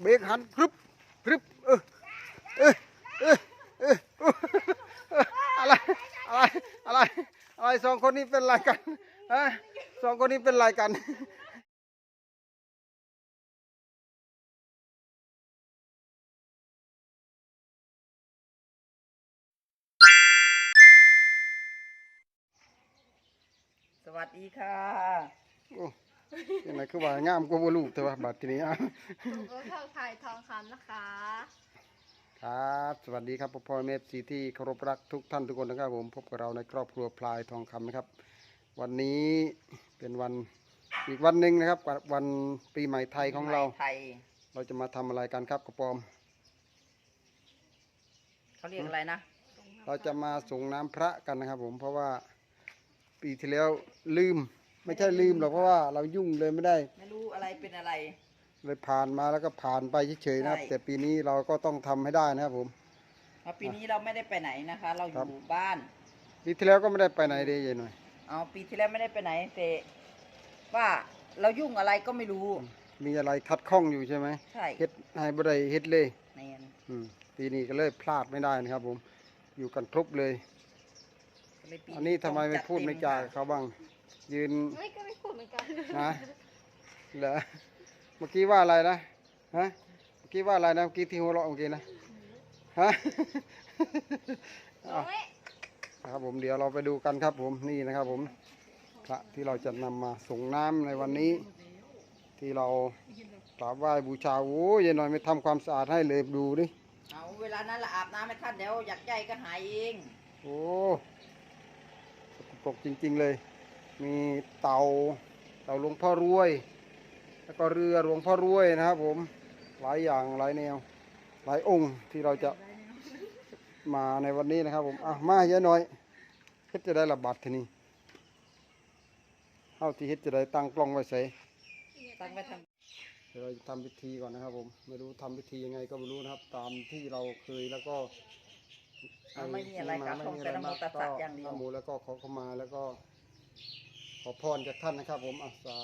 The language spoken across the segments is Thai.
เบรกหันพรึบพรึบเออเออเออเออเอออะไรอะไรอะไรอะไรสองคนนี้เป็นอะไรกันฮะสองคนนี้เป็นอะไรกันสวัสดีค่ะ โอ้ยังไงคือว่างามกว่าบ่ลูกแต่ว่าบัดทีนี้อะผมก็เข้าขายทองคำนะคะ ครับสวัสดีครับพ่อแม่ซีที่เคารพรักทุกท่านทุกคนนะครับผมพบกับเราในครอบครัวพลายทองคำนะครับ วันนี้เป็นวันอีกวันหนึ่งนะครับวันปีใหม่ไทยของเรา ไทยเราจะมาทำอะไรกันครับกระปอม เขาเรียกอะไรนะ เราจะมาส่งน้ำพระกันนะครับผมเพราะว่าปีที่แล้วลืม ไม่ใช่ลืมหรอกเพราะว่าเรายุ่งเลยไม่ได้ ไม่รู้อะไรเป็นอะไร เลยผ่านมาแล้วก็ผ่านไปเฉยๆนะครับ ใช่ แต่ปีนี้เราก็ต้องทำให้ได้นะครับผม เพราะปีนี้เราไม่ได้ไปไหนนะคะ เราอครับ ยู่บ้าน ปีที่แล้วก็ไม่ได้ไปไหนเลยยายหน่อย เอาปีที่แล้วไม่ได้ไปไหนแต่ว่าเรายุ่งอะไรก็ไม่รู้ มีอะไรคัดข้องอยู่ใช่ไหมใช่เฮ็ดให้บ่ได้เฮ็ดเลย แมนอืมปีนี้ก็เลยพลาดไม่ได้นะครับผมอยู่กันครบเลย ก็เลยปีอันนี้ทำไมไม่ต้องจัพูดไม่จากับเขาบ้าง ยืนไม่ก็ไม่พูดเหมือนกันนะเหรอเมื่อกี้ว่าอะไรนะฮะเมื่อกี้ว่าอะไรนะเมื่อกี้ที่หัวเราะเมื่อกี้นะฮะอ้าวไม่นะครับผมเดี๋ยวเราไปดูกันครับผมนี่นะครับผมพระที่เราจะนำมาส่งน้ำในวันนี้ ที่เรากราบไหว้บูชาโอ้ยยายหน่อยไม่ทำความสะอาดให้เลยดูดิเอาเวลานั้นละอาบน้ำให้ท่านเดี๋ยวอยากใจก็หายเอง โอ้สกปรกจริง ๆ เลย มีเตาเตาหลวงพ่อรวย แล้วก็เรือหลวงพ่อรวยนะครับ ผมหลายอย่างหลายแนว หลายองค์ที่เราจะมาในวันนี้นะครับ ผมอะมาเยอะหน่อยเฮ็ดจะได้ระบาดทีนี้เท่าที่เฮ็ดจะได้ตั้งกล้องไว้ใส่ตั้งไว้ทเดี๋ยวเราจะทำพิธีก่อนนะครับ ผมไม่รู้ทำพิธียังไงก็ไม่รู้นะครับ ตามที่เราเคยแล้วก็ำเอาไม่มีอะไรกับท่องแต่นะโมตัสสะอย่างเดียวนะโมแล้วก็ขอเข้ามาแล้วก็ ขอพรจากท่านนะครับ ผมอาสา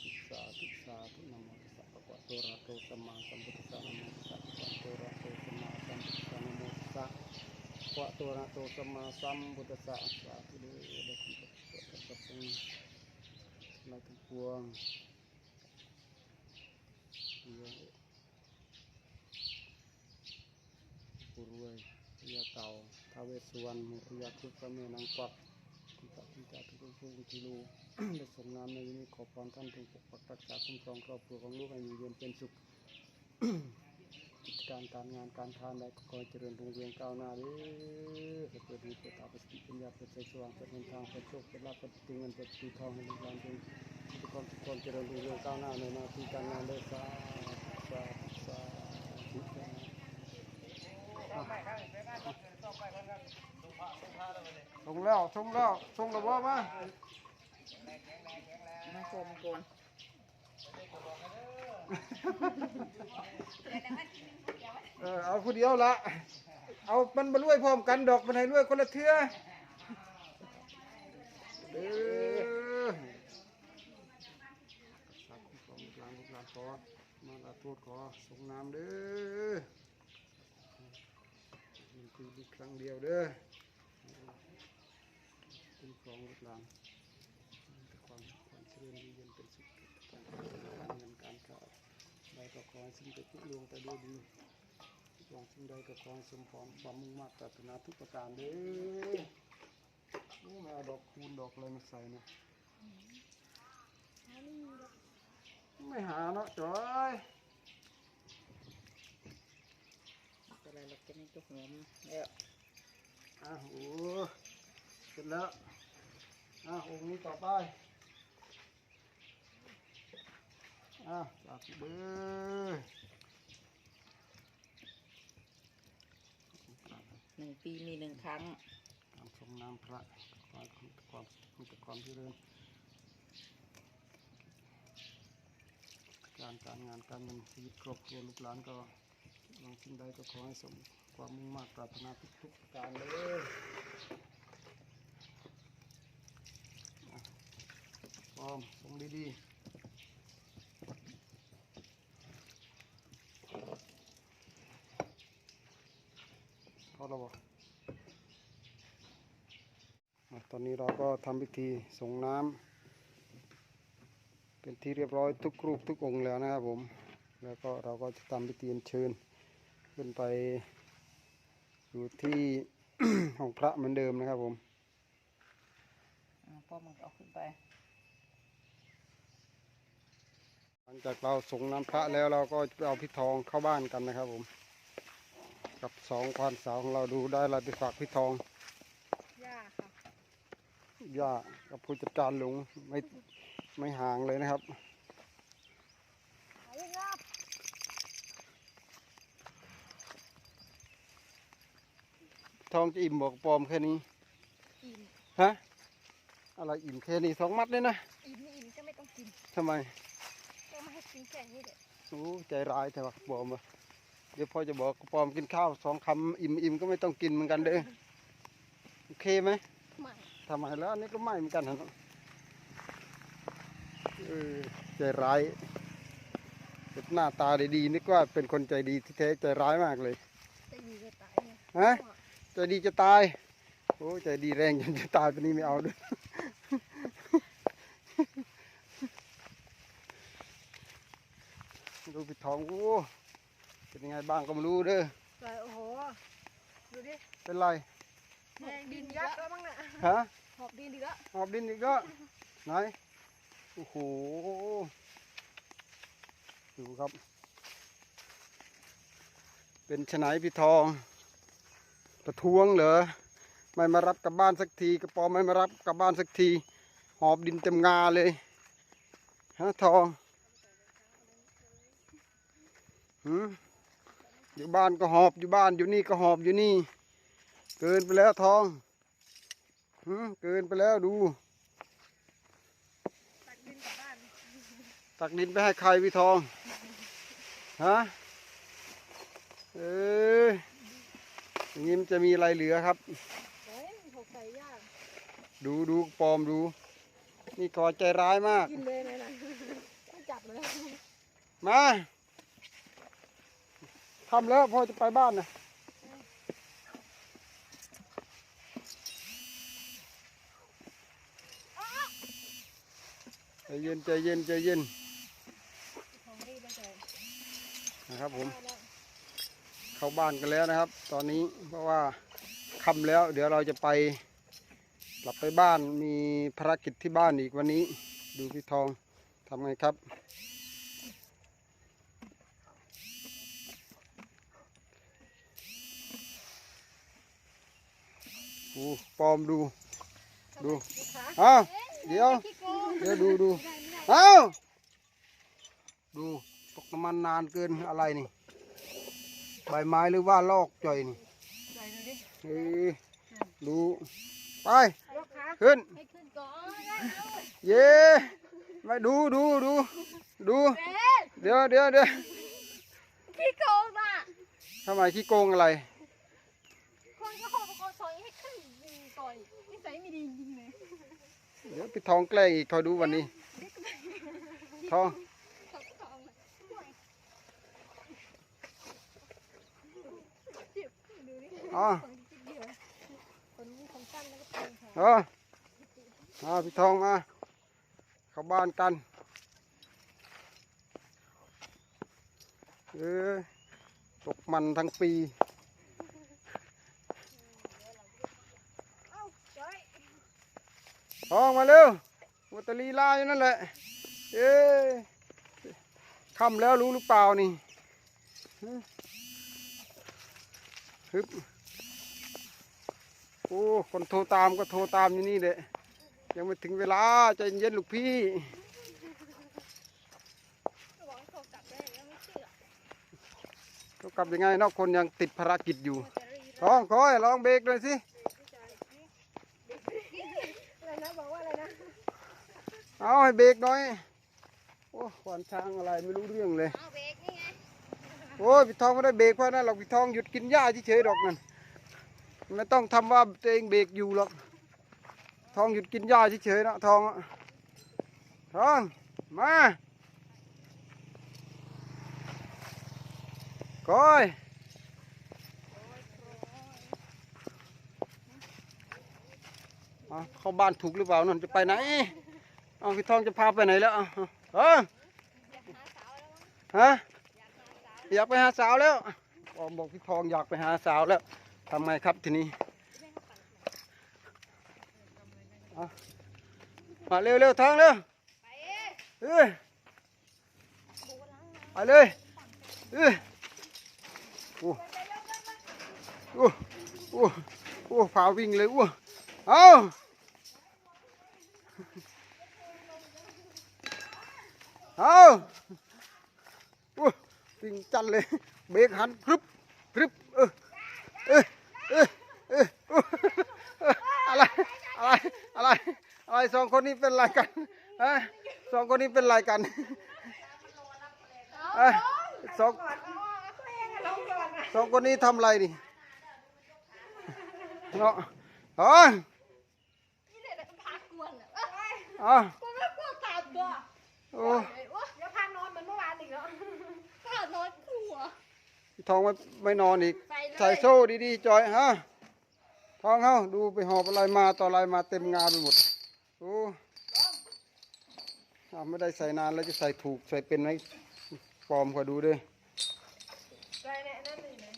ธุสาธุสาธุนะโมตัสสะภะคะวะโตอะระหะโตสัมมาสัมพุทธัสสะนะโมตัสสะภะคะวะโตอะระหะโตสัมมาสัมพุทธัสสะนะโมตัสสะภะคะวะโตอะระหะโตสัมมาสัมพุทธัสสะสาธุเด้อเด้อคุณพระพุทธเจ้าทั้งหลายทั้งปวงเดี๋ยวผู้รวยพญาเต่าทาวเวสวรรณมุขยาคุพระแม่นางกวัก คุณพระคุณจ่าทุกผู้ที่รู้ได้ส่งน้ำในวันนี้ขอพรท่านจงปกปักรักษาคุ้มครองครอบครัวของลูกให้อยู่เย็นเป็นสุขกิจการการงานการทานได้ก็ขอให้เจริญรุ่งเรืองก้าวหน้าเด้อเปิดหูเปิดตาเปิดสติปัญญาเปิดใจสว่างเปิดเงินทางเปิดโชคเปิดลาภเปิดตีเงินเปิดตีทองให้ลูกหลานจงทุกคนทุกคนเจริญรุ่งเรืองก้าวหน้าในหน้าที่การงานได้สาธุสาธุสาธุ ส่งแล้วส่งแล้วส่งแล้วว่ามามาชมก่อนเออเอาคนเดียวละเอามันมารวยพร้อมกันดอกมันให้รวยคนละเทื่อเออสาธุของลูกหลานลูกหลานขอมาลาโทษขอส่งน้ำเด้อมันคืออีกครั้งเดียวเด้อ คุ้มครองลูกหลานแต่ความความเจริญดีเย็นเป็นสุขการเงินการค้าได้ก็ขอให้สิ่งใดทุกลวงไปด้วยดีหวังสิ่งใดก็ขอให้สมพรความมุ่งมั่นปรารถนาทุกประการเด้อโอ้ไม่เอาดอกคูณดอกอะไรมาใส่นะไม่หาเนาะจอยอะไรเราจะไม่จะหอมแล้วอะโอ้เสร็จแล้ว อะองค์นี้ต่อไปอะสาธุเด้อหนึ่งปีมีหนึ่งครั้งการส่งน้ำพระขอให้คุณความมีแต่ความเจริญการการงานการเงินชีวิตครอบครัวลูกหลานก็หวังสิ่งใดก็ขอให้สมความมุ่งมั่นปรารถนาทุกๆประการเลย อมลงดีๆพอแล้วตอนนี้เราก็ทำพิธีส่งน้ำเป็นที่เรียบร้อยทุกรูปทุกองค์แล้วนะครับผม แล้วก็เราก็จะทำพิธีเชิญขึ้นไปอยู่ที่ของพระเหมือนเดิมนะครับผมพ่อมึงเอาขึ้นไป ลังจากเราส่งน้ำพระแล้วเราก็จะเอาพี่ทองเข้าบ้านกันนะครับผม กับสองควานสาวของเราดูได้อะไรไปฝากพี่ทองย่าค่ะย่ากับผู้จัดการหลวงไม่ไม่ห่างเลยนะครับเอาเลยครับทองจะอิ่มบอกปลอมแค่นี้อิ่มฮะอะไรอิ่มแค่นี้สองมัดเลยนะอิ่มไม่อิ่มก็ไม่ต้องกินทำไม ก็ไม่ให้กินแค่นี้เด็ดโอ้ใจร้ายแต่ว่าปลอมอะเดี๋ยวพ่อจะบอกปลอมกินข้าวสองคำอิ่มอิ่มก็ไม่ต้องกินเหมือนกันเด้อโอเคไหมไม่ทำไมแล้วอันนี้ก็ไม่เหมือนกันนะเออใจร้ายหน้าตาดีๆนึกว่าเป็นคนใจดีที่แท้ใจร้ายมากเลยจะอยู่จะตายไงฮะใจดีจะตายโอ้ใจดีแรงจนจะตายไปนี่ไม่เอาด้วย ดูปิดทองโอ้เป็นยังไงบ้างก็ไม่รู้เด้อไปโอ้โห ดูดิเป็นไรแดงดินยักษ์แล้วมั้งน่ะฮะหอบดินดีแล้วหอบดินอีกก็ไหนโอ้โหดูครับ เป็นชะไหนพี่ทอง ประท้วงเหรอไม่มารับกลับบ้านสักทีกระปอมไม่มารับกลับบ้านสักที หอบดินเต็มงาเลยฮะทองหืม อยู่บ้านก็หอบอยู่บ้านอยู่นี่ก็หอบอยู่นี่ เกินไปแล้วทองหืมเกินไปแล้วดูตักดินกลับบ้านตักดินไปให้ใครพี่ทองฮะเอออย่างนี้มันจะมีอะไรเหลือครับเฮ้ยหกใส่ย่างดูดูปลอมดู นี่ขอใจร้ายมากกินเลยนะนะต้องจับเลยมา ทำแล้วพ่อจะไปบ้านนะใจเย็นใจเย็นใจเย็นนะครับผม เข้าบ้านกันแล้วนะครับ ตอนนี้เพราะว่าค่ำแล้ว เดี๋ยวเราจะไปกลับไปบ้านมีภารกิจที่บ้านอีกวันนี้ ดูพี่ทองทำไงครับ ดูปลอมดู ดูลูกค้าอ้าวเดี๋ยวขี้โกงเดี๋ยวดูดูไม่ได้ไม่ได้เอ้าดูตกน้ำมันนานเกินอะไรนี่ ใบไม้หรือว่าลอกจ่อยนี่ใส่ดูดิเออดูไปลูกค้าขึ้นให้ขึ้นก่อนได้เอาเย่มาดูดูดูดูเอ๊ะเดี๋ยวเดี๋ยวเดี๋ยวขี้โกงน่ะทำไมขี้โกงอะไร คนก็ขอประกอบซอยให้ขึ้นก่อนนิสัยไม่ดีจริงเลย เดี๋ยว พี่ทองแกล้งอีกคอยดูวันนี้ ทอง อ๋อเออาพี่ทองมา เข้าบ้านกัน เออตกมันทั้งปี เอ้าเฮ้ย ทองมาเร็ววัตลีลาอยู่นั่นแหละ เอ้ยค่ำแล้วรู้หรือเปล่านี่ฮึบโอ้ คนโทรตามก็โทรตามอยู่นี่แหละ ยังไม่ถึงเวลาใจเย็นๆลูกพี่ก็บอกให้กลับได้แล้วไม่เชื่อก็กลับยังไงนอกคนยังติดภารกิจอยู่ร้องคอยลองเบรกหน่อยสิ เอาให้เบรกหน่อย โอ้ขวานช้างอะไรไม่รู้เรื่องเลย เอาเบรกนี่ไงโอ้ยพี่ทองไม่ได้เบรกเพราะนั่นหรอกพี่ทองหยุดกินหญ้าเฉยๆดอกนั่นไม่ต้องทำว่าตัวเองเบรกอยู่หรอก ทองหยุดกินหญ้าเฉยๆนะทองทองมาก้อยเข้าบ้านถูกหรือเปล่านั่นจะไปไหน เอาพี่ทองจะพาไปไหนแล้วเอาเอาเออฮะอยากไปหาสาวแล้วอ๋อบอกพี่ทองอยากไปหาสาวแล้วทำไงครับทีนี้เอามาเร็วเร็วทองเร็วเอ้ยไปเลยเอ้ยโอ้โอ้โอ้โอ้พาวิ่งเลยอ้วเอา เอาโอ้วิ่งจันเลย เบรกหันพรึบพรึบเออเออเออเออโอ้อะไรอะไรอะไรอะไรสองคนนี้เป็นอะไรกันฮะสองคนนี้เป็นอะไรกันเอ้ยสองสองคนนี้ทำอะไรดิเนาะอ๋อนี่เด็กพากวนเหรออ๋อกูไม่กลัวตามตัวโอ้ ทองไม่ไม่นอนอีก ใส่เลยใส่โซ่ดีๆจอยฮะทองเฮาดูไปหอบอะไรมาต่ออะไรมาเต็มงานไปหมดโอ้อ้าวไม่ได้ใส่นานแล้วจะใส่ถูกใส่เป็นไหมปลอมกว่าดูด้วยใส่เนี่ยนั่นนี่เลย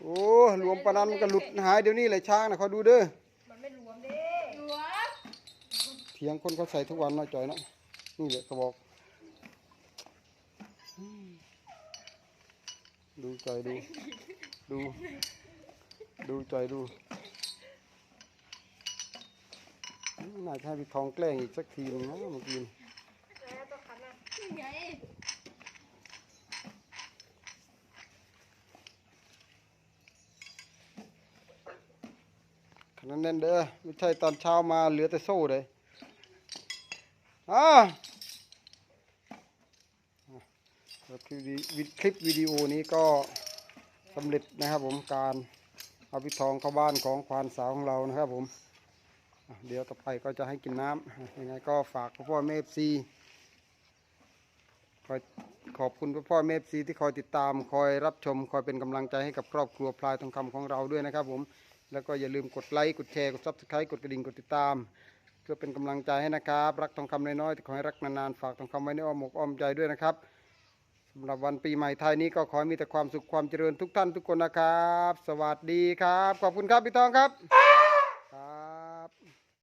โอ้รวมปานนันมันก็หลุดหายเดี๋ยวนี้เลยช้างนะเขาดูเด้อมันไม่รวมดิรวมเถียงคนเขาใส่ทุกวันเนาะจอยเนาะนี่แหละเขาบอกอืม ดูจอยดู ดู ดูจอยดู น่าจะให้พี่ทองแกล้งอีกสักทีนึงนะเมื่อกี้นี่แล้วตัวขันน่ะนี่ไงขนาดนั้นเด้อ ไม่ใช่ตอนเช้ามาเหลือแต่โซ่เลยอ่าแล้ว คลิปวิดีคลิปวิดีโอนี้ก็สำเร็จนะครับผมการเอาพี่ทองเข้าบ้านของควานสาวของเรานะครับผม เดี๋ยวต่อไปก็จะให้กินน้ำยังไงก็ฝากพ่อพ่อแม่เอฟซีคอยขอบคุณพ่อพ่อแม่เอฟซีที่คอยติดตาม คอยรับชม คอยเป็นกำลังใจให้กับครอบครัวพลายทองคำของเราด้วยนะครับผม แล้วก็อย่าลืมกดไลค์กดแชร์กดซับสไครต์กดกระดิ่งกดติดตามเพื่อเป็นกำลังใจให้นะครับ รักทองคำน้อยๆแต่ขอให้รักนานๆฝากทองคำไว้ในอ้อมอกอ้อมใจด้วยนะครับ สำหรับวันปีใหม่ไทยนี้ก็ขอให้มีแต่ความสุขความเจริญทุกท่านทุกคนนะครับ สวัสดีครับ ขอบคุณครับพี่ทองครับ